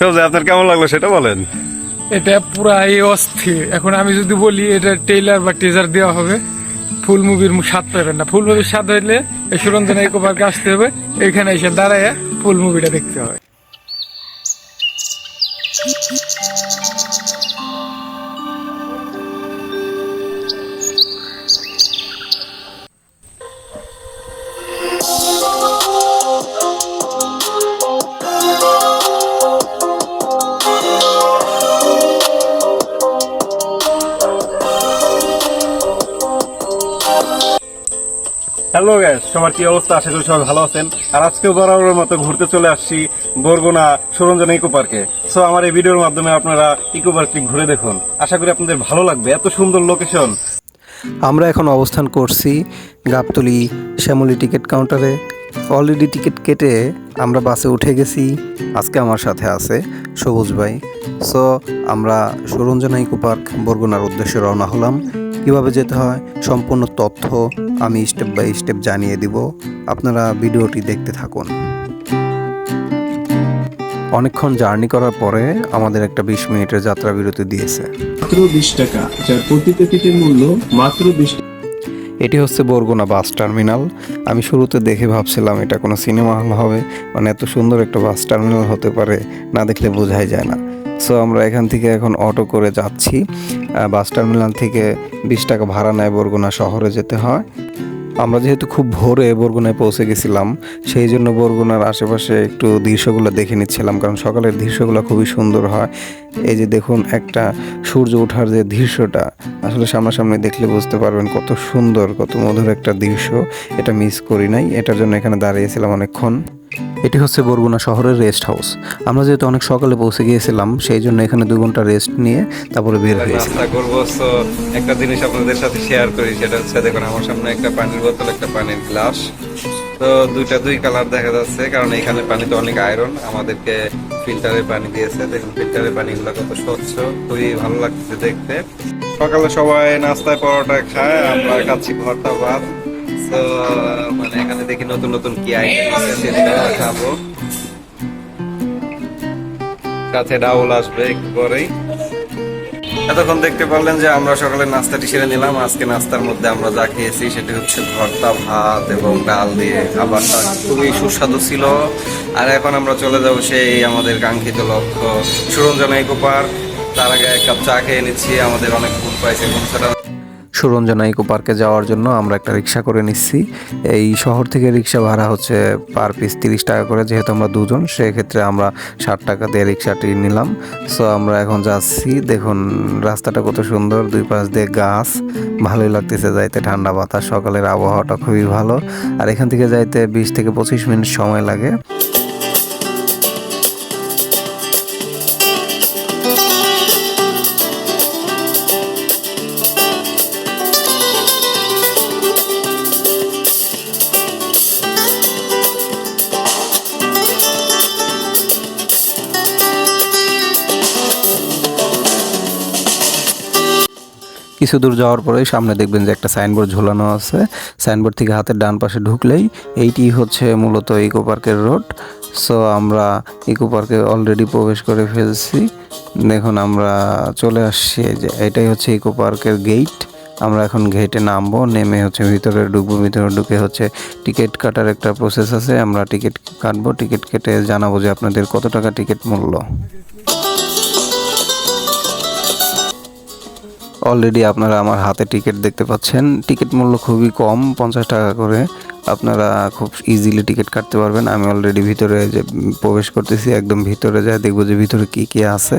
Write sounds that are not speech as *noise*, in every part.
আপনার কেমন লাগল সেটা বলেন। এটা পুরাই অস্থির। এখন আমি যদি বলি, এটা টেইলার বা টিজার দেওয়া হবে ফুল মুভির স্বাদ পাবেন না। ফুল মুভির স্বাদ হইলে এই সুরঞ্জনা ইকো পার্কে আসতে হবে, এখানে এসে দাঁড়ায় ফুল মুভিটা দেখতে হবে। হ্যালো গ্যাস সবার কি অবস্থা? আশা করি সবাই ভালো আছেন। আর আজকেও বরাবরের মতো ঘুরতে চলে আসছি বরগুনা সুরঞ্জনা ইকো পার্কে। সো আমার এই ভিডিওর মাধ্যমে আপনারা ইকো পার্কটি ঘুরে দেখুন। আশা করি আপনাদের ভালো লাগবে। এত সুন্দর লোকেশন আমরা এখন অবস্থান করছি গাবতলি শ্যামলী টিকিট কাউন্টারে। অলরেডি টিকিট কেটে আমরা বাসে উঠে গেছি। আজকে আমার সাথে আছে সবুজ ভাই। সো আমরা সুরঞ্জনা ইকো পার্ক বরগুনার উদ্দেশ্যে রওনা হলাম। কীভাবে যেতে হয় সম্পূর্ণ তথ্য আমি স্টেপ বাই স্টেপ জানিয়ে দিব। আপনারা ভিডিওটি দেখতে থাকুন। অনেকক্ষণ জার্নি করার পরে আমাদের একটা বিশ মিনিটের যাত্রা বিরতি দিয়েছে। মাত্র বিশ টাকা যার প্রতি টিকিটের মূল্য মাত্র বিশ এটি হচ্ছে বরগুনা বাস টার্মিনাল। আমি শুরুতে দেখে ভাবছিলাম এটা কোনো সিনেমা হল হবে মানে এত সুন্দর একটা বাস টার্মিনাল হতে পারে না দেখলে বোঝাই যায় না। সো আমরা এখান থেকে এখন অটো করে যাচ্ছি। বাস টার্মিনাল থেকে বিশ টাকা ভাড়া নেয় বরগুনা শহরে যেতে হয়। আমরা যেহেতু খুব ভোরে বরগুনায় পৌঁছে গেছিলাম, সেই জন্য বরগুনার আশেপাশে একটু দৃশ্যগুলো দেখে নিচ্ছিলাম, কারণ সকালের দৃশ্যগুলো খুবই সুন্দর হয়। এই যে দেখুন, একটা সূর্য ওঠার যে দৃশ্যটা, আসলে সামনাসামনি দেখলে বুঝতে পারবেন কত সুন্দর, কত মধুর একটা দৃশ্য। এটা মিস করি নাই, এটার জন্য এখানে দাঁড়িয়েছিলাম অনেকক্ষণ। এটি হচ্ছে বরগুনা শহরের রেস্ট হাউস। আমরা যেহেতু অনেক সকালে পৌঁছে গিয়েছিলাম সেই জন্য এখানে দু ঘণ্টা রেস্ট নিয়ে তারপরে বের হয়েছি। একটা জিনিস আপনাদের সাথে শেয়ার করি সেটা হচ্ছে দেখুন আমার সামনে একটা পানির বোতল একটা পানির গ্লাস। তো দুইটা দুই কালার দেখা যাচ্ছে কারণ এখানে পানিতে অনেক আয়রন আমাদেরকে ফিল্টারের পানি দিয়েছে। দেখুন ফিল্টারের পানিগুলো কত স্বচ্ছ খুবই ভালো লাগছে দেখতে। সকালে সবাই নাস্তায় পরোটা খায় আমরা খাচ্ছি ভর্তা ভাত। তো মানে এখানে দেখি নতুন নতুন কি আইটেম খাব সাথে ডাউল আসবে একটু পরেই। এতক্ষণ দেখতে পারলেন যে আমরা সকালে নাস্তাটি সেরে নিলাম। আজকে নাস্তার মধ্যে আমরা যা খেয়েছি সেটি হচ্ছে ভর্তা, ভাত এবং ডাল দিয়ে খাবারটা খুবই সুস্বাদু ছিল। আর এখন আমরা চলে যাব সেই আমাদের কাঙ্ক্ষিত লক্ষ্য সুরঞ্জনা ইকো পার্ক। তার আগে এক কাপ চা খেয়ে নিচ্ছি। আমাদের অনেক ঘুম পাইছে ঘুমছাটা সুরঞ্জনা ইকো পার্কে যাওয়ার জন্য আমরা একটা রিক্সা করে নিচ্ছি। এই শহর থেকে রিক্সা ভাড়া হচ্ছে পার পিস তিরিশ টাকা করে, যেহেতু আমরা দুজন, সেক্ষেত্রে আমরা ষাট টাকা দিয়ে রিক্সাটি নিলাম। সো আমরা এখন যাচ্ছি। দেখুন, রাস্তাটা কত সুন্দর, দুই পাশ দিয়ে গাছ। ভালোই লাগতেছে যাইতে, ঠান্ডা বাতাস, সকালের আবহাওয়াটা খুবই ভালো। আর এখান থেকে যাইতে বিশ থেকে পঁচিশ মিনিট সময় লাগে। কিছু দূর যাওয়ার পরেই সামনে দেখবেন যে একটা সাইনবোর্ড ঝোলানো আছে। সাইনবোর্ড থেকে হাতের ডান পাশে ঢুকলেই এইটি হচ্ছে মূলত ইকো পার্কের রোড সো আমরা ইকো পার্কে অলরেডি প্রবেশ করে ফেলছি। দেখুন, আমরা চলে আসছি। যে, এটাই হচ্ছে ইকো পার্কের গেট আমরা এখন গেটে নামবো, নেমে হচ্ছে ভিতরে ঢুকবো। ভিতরে ঢুকে হচ্ছে টিকিট কাটার একটা প্রসেস আছে। আমরা টিকিট কাটবো। টিকিট কেটে জানাব যে আপনাদের কত টাকা টিকিট মূল্য। অলরেডি আপনারা আমার হাতে টিকিট দেখতে পাচ্ছেন। টিকিট মূল্য খুবই কম, পঞ্চাশ টাকা করে। আপনারা খুব ইজিলি টিকিট কাটতে পারবেন। আমি অলরেডি ভিতরে যে প্রবেশ করতেছি, একদম ভিতরে যায় দেখব যে ভিতরে কি কি আছে।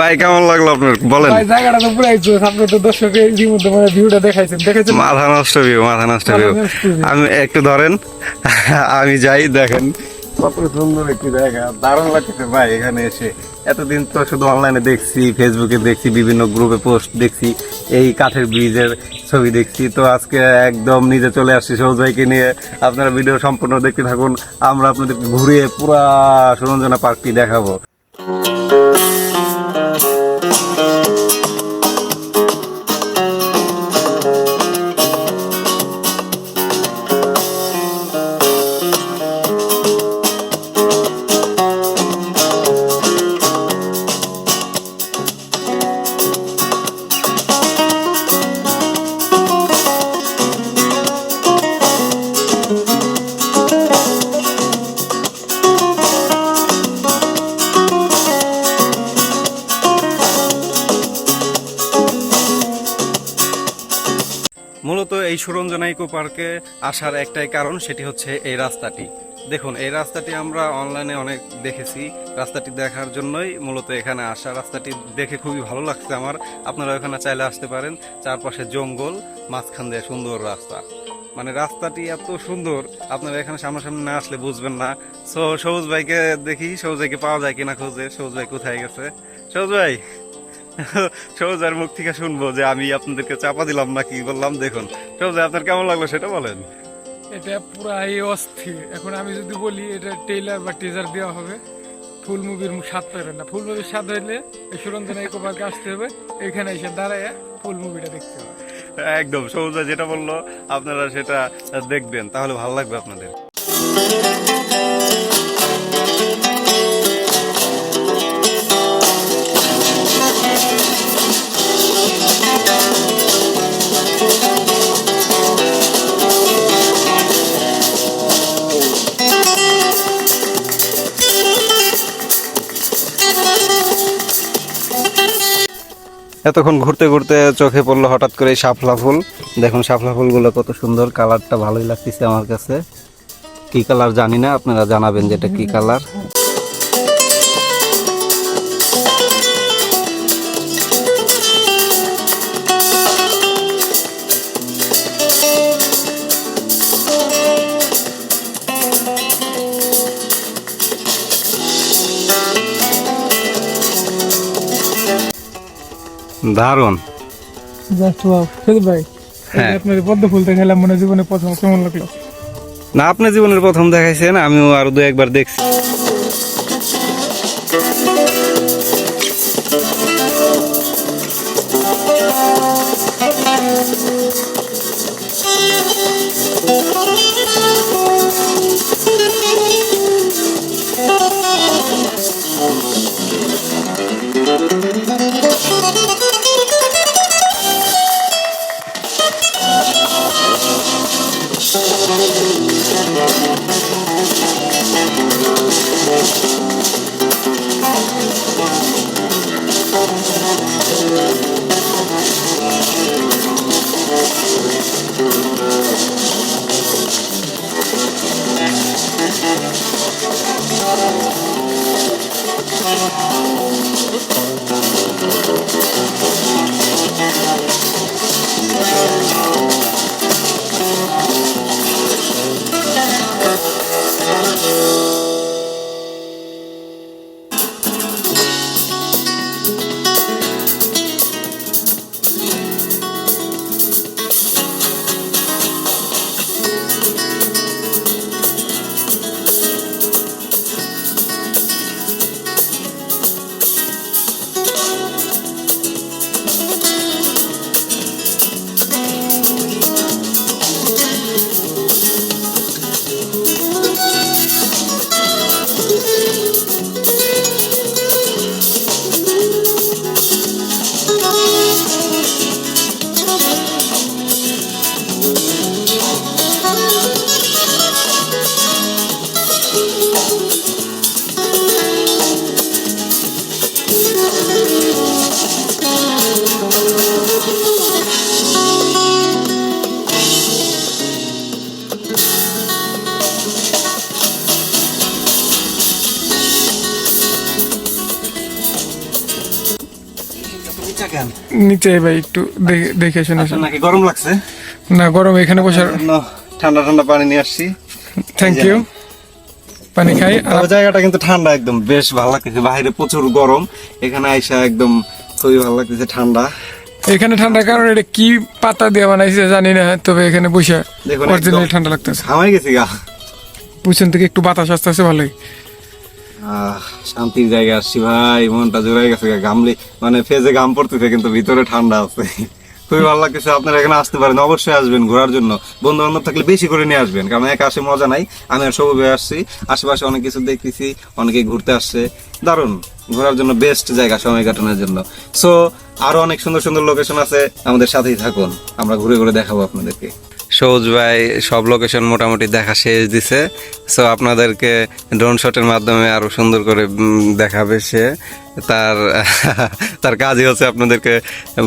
ভাই কেমন লাগল আপনার? বলেন। ভাই জায়গাটা তো পুরাই জোস আপনি তো দর্শকের ইতিমধ্যে মানে ভিউটা দেখাইছেন। দেখেছেন? মাথা নষ্ট ভিউ মাথা নষ্ট ভিউ মাথা নষ্ট view। আমি একটু ধরেন আমি যাই দেখেন। কত সুন্দর একটি জায়গা। দারুণ লাগতেছে ভাই এখানে এসে। এতদিন তো শুধু অনলাইনে দেখছি ফেসবুকে দেখছি বিভিন্ন গ্রুপে পোস্ট দেখছি এই কাঠের ব্রিজের ছবি দেখছি। তো আজকে একদম নিজে চলে আসছি সবুজ ভাইকে নিয়ে। আপনারা ভিডিও সম্পূর্ণ দেখতে থাকুন। আমরা আপনাদের ঘুরিয়ে পুরা সুরঞ্জনা পার্কটি দেখাবো। এই সুরঞ্জনা ইকো পার্কে আসার একটাই কারণ সেটি হচ্ছে এই রাস্তাটি। দেখুন, এই রাস্তাটি আমরা অনলাইনে অনেক দেখেছি। রাস্তাটি দেখার জন্যই মূলত এখানে আসা। রাস্তাটি দেখে খুবই ভালো লাগছে আমার। আপনারা এখানে চাইলে আসতে পারেন। চারপাশে জঙ্গল, মাঝখান দিয়ে সুন্দর রাস্তা। মানে রাস্তাটি এত সুন্দর, আপনারা এখানে সামনাসামনি না আসলে বুঝবেন না। সো সবুজ ভাইকে দেখি সবুজ ভাইকে পাওয়া যায় কিনা খোঁজে। সবুজ ভাই কোথায় গেছে? সবুজ ভাই! *laughs* সৌজার মুখ থেকে শুনব যে আমি আপনাদেরকে চাপা দিলাম না কি বললাম দেখুন। সৌজা আপনার কেমন লাগল সেটা বলেন। এটা পুরাই অস্থির। এখন আমি যদি বলি এটা টেইলার বা টিজার দেওয়া হবে। ফুল মুভির স্বাদ পাবেন না। ফুল মুভির স্বাদ হইলে সুরঞ্জনা ইকো পার্কে আসতে হবে। এখানে এসে দাঁড়ায় ফুল মুভিটা দেখতে হবে। একদম সৌজা যেটা বলল আপনারা সেটা দেখবেন। তাহলে ভালো লাগবে আপনাদের। এতক্ষণ ঘুরতে ঘুরতে চোখে পড়ল হঠাৎ করে শাপলা ফুল। দেখুন শাপলা ফুলগুলো কত সুন্দর কালারটা ভালোই লাগতেছে আমার কাছে। কি কালার জানি না, আপনারা জানাবেন যে এটা কি কালার দারুণ। জাস্ট ওয়াও সুদীপ ভাই হ্যাঁ। আপনার পদ্ম ফুল দেখাইলাম মনে জীবনে প্রথম কেমন লাগল? না আপনি জীবনের প্রথম দেখাইছেন আমিও আরও দু একবার দেখছি। নিচে ভাই একটু দেখে- দেখে শুনে নাকি গরম লাগছে? না গরম এখানে বসার ঠান্ডা ঠান্ডা পানি নিয়ে আসছি। থ্যাংক ইউ পানি খাই আর জায়গাটা কিন্তু ঠান্ডা একদম বেশ ভালো লাগতেছে। বাইরে প্রচুর গরম। এখানে আইসা একদম খুবই ভালো লাগতেছে ঠান্ডা। এখানে ঠান্ডা কারণ এটা কি পাতা দিয়ে বানাইছে জানি না তবে এখানে বসে অরিজিনাল ঠান্ডা লাগতেছে। হামাই গেছি গা। পিছন থেকে একটু বাতাস আসতেছে ভালোই। শান্তির জায়গা আসছি ভাই, মনটা জোড়াই গেছে গামলি মানে ফেজে গাম পড়তেছে, কিন্তু ভিতরে ঠান্ডা আছে। খুবই ভালো লাগতেছে, আপনারা এখানে আসতে পারেন, অবশ্যই আসবেন ঘোরার জন্য। বন্ধু বান্ধব থাকলে বেশি করে নিয়ে আসবেন, কারণ একা আসে মজা নাই। আমি আর ভাই আসছি, আশেপাশে অনেক কিছু দেখতেছি অনেকে ঘুরতে আসছে। দারুণ, ঘোরার জন্য বেস্ট জায়গা সময় কাটানোর জন্য। সো আরও অনেক সুন্দর সুন্দর লোকেশন আছে, আমাদের সাথেই থাকুন, আমরা ঘুরে ঘুরে দেখাবো আপনাদেরকে। সবুজ ভাই, সব লোকেশন মোটামুটি দেখা শেষ দিছে। সো আপনাদেরকে ড্রোন শটের মাধ্যমে আরও সুন্দর করে দেখাবে সে। তার *laughs* তার কাজই হচ্ছে আপনাদেরকে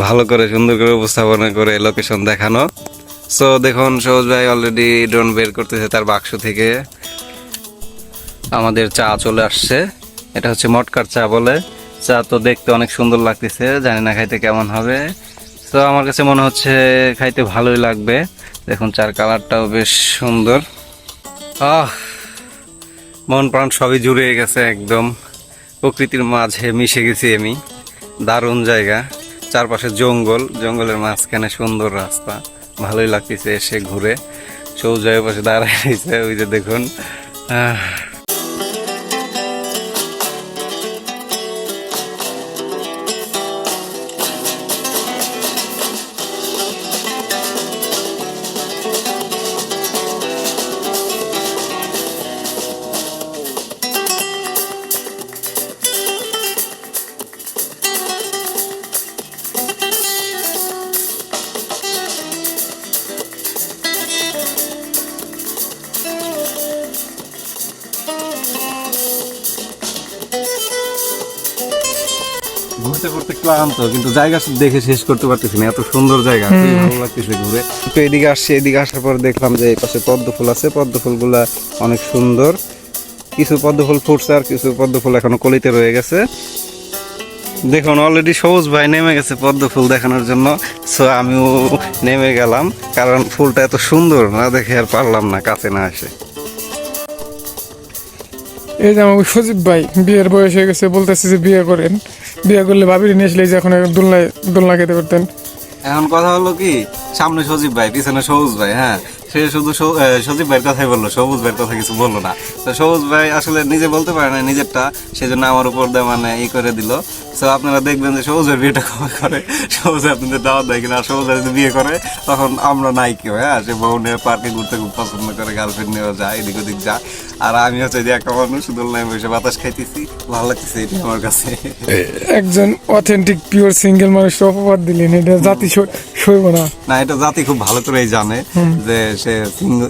ভালো করে, সুন্দর করে উপস্থাপনা করে লোকেশন দেখানো। সো দেখুন সৌজ ভাই অলরেডি ড্রোন বের করতেছে তার বাক্স থেকে। আমাদের চা চলে আসছে। এটা হচ্ছে মটকার চা বলে। চা তো দেখতে অনেক সুন্দর লাগতেছে, জানি না খাইতে কেমন হবে। তো আমার কাছে মনে হচ্ছে খাইতে ভালোই লাগবে। দেখুন, চার কালারটাও বেশ সুন্দর। আহ, মন প্রাণ সবই জুড়ে গেছে একদম। প্রকৃতির মাঝে মিশে গেছি আমি। দারুণ জায়গা। চারপাশে জঙ্গল। জঙ্গলের মাঝখানে সুন্দর রাস্তা। ভালোই লাগতেছে এসে ঘুরে। সৌজয়ের পাশে দাঁড়ায় ওই যে দেখুন। আহ ঘুরতে ঘুরতে ক্লান্ত কিন্তু জায়গা দেখে শেষ করতে পারতেছি না। এত সুন্দর জায়গা ভালো লাগতেছে ঘুরে। তো এদিকে আসছি এদিকে আসার পর দেখলাম যে এই পাশে পদ্ম ফুল আছে। পদ্ম ফুলগুলা অনেক সুন্দর। কিছু পদ্ম ফুল ফুটছে আর কিছু পদ্ম ফুল এখনও কলিতে রয়ে গেছে। দেখুন অলরেডি সবুজ ভাই নেমে গেছে পদ্ম ফুল দেখানোর জন্য। সো আমিও নেমে গেলাম কারণ ফুলটা এত সুন্দর না দেখে আর পারলাম না কাছে না এসে। এই যে আমার সজীব ভাই বিয়ের বয়স হয়ে গেছে বলতেছে যে বিয়ে করেন। বিয়ে করলে ভাবির নিয়ে আসলে যে এখন দোলনায় দোলনা খেতে পারতেন। এখন কথা হলো কি, সামনে সজীব ভাই, পিছনে সবুজ ভাই হ্যাঁ? সে শুধু সজীব ভাইয়ের কথাই বলল সবুজ ভাইয়ের কথা কিছু বলল না। তো সবুজ ভাই আসলে নিজে বলতে পারে না নিজেরটা সেজন্য আমার উপর দিয়ে মানে ই করে দিল। তো আপনারা দেখবেন যে সবুজ ভাই বিয়েটা কবে করে? সবুজ আপনাদের দাওয়াত দেয় কিনা? আর সবুজ যদি বিয়ে করে তখন আমরা নাই কেউ হ্যাঁ? সে বউ নিয়ে পার্কে ঘুরতে খুব পছন্দ করে গার্লফ্রেন্ড নিয়েও যায় এদিক ওদিক যায়। আর আমি হচ্ছে যে একটা মানুষ দোলনায় বসে বাতাস খাইতেছি ভালো লাগতেছে এটা আমার কাছে। একজন অথেন্টিক পিওর সিঙ্গেল মানুষকে অপবাদ দিলেন এটা জাতি সই- সইব না। না এটা জাতি খুব ভালো করেই জানে যে সে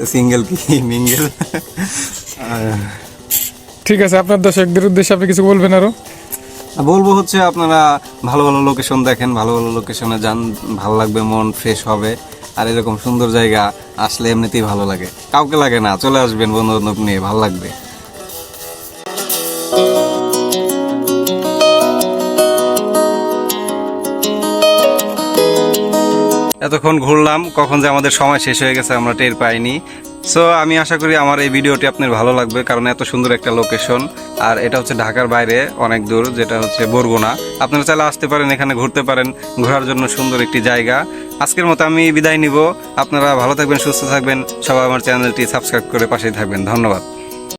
সিঙ্গেল কি? *laughs* মিঙ্গেল ঠিক আছে আপনার দর্শকদের উদ্দেশ্যে আপনি কিছু বলবেন আরও? বলব হচ্ছে আপনারা ভালো ভালো লোকেশন দেখেন ভালো ভালো লোকেশনে যান ভালো লাগবে মন ফ্রেশ হবে। আর এরকম সুন্দর জায়গা আসলে এমনিতেই ভালো লাগে। কাউকে লাগে না চলে আসবেন বন্ধু বান্ধব নিয়ে ভালো লাগবে। এতক্ষণ ঘুরলাম, কখন যে আমাদের সময় শেষ হয়ে গেছে আমরা টের পাইনি। সো আমি আশা করি আমার এই ভিডিওটি আপনার ভালো লাগবে, কারণ এত সুন্দর একটা লোকেশন আর এটা হচ্ছে ঢাকার বাইরে, অনেক দূর, যেটা হচ্ছে বরগুনা। আপনারা চাইলে আসতে পারেন, এখানে ঘুরতে পারেন, ঘোরার জন্য সুন্দর একটি জায়গা। আজকের মতো আমি বিদায় নিব। আপনারা ভালো থাকবেন, সুস্থ থাকবেন। সবাই আমার চ্যানেলটি সাবস্ক্রাইব করে পাশেই থাকবেন। ধন্যবাদ।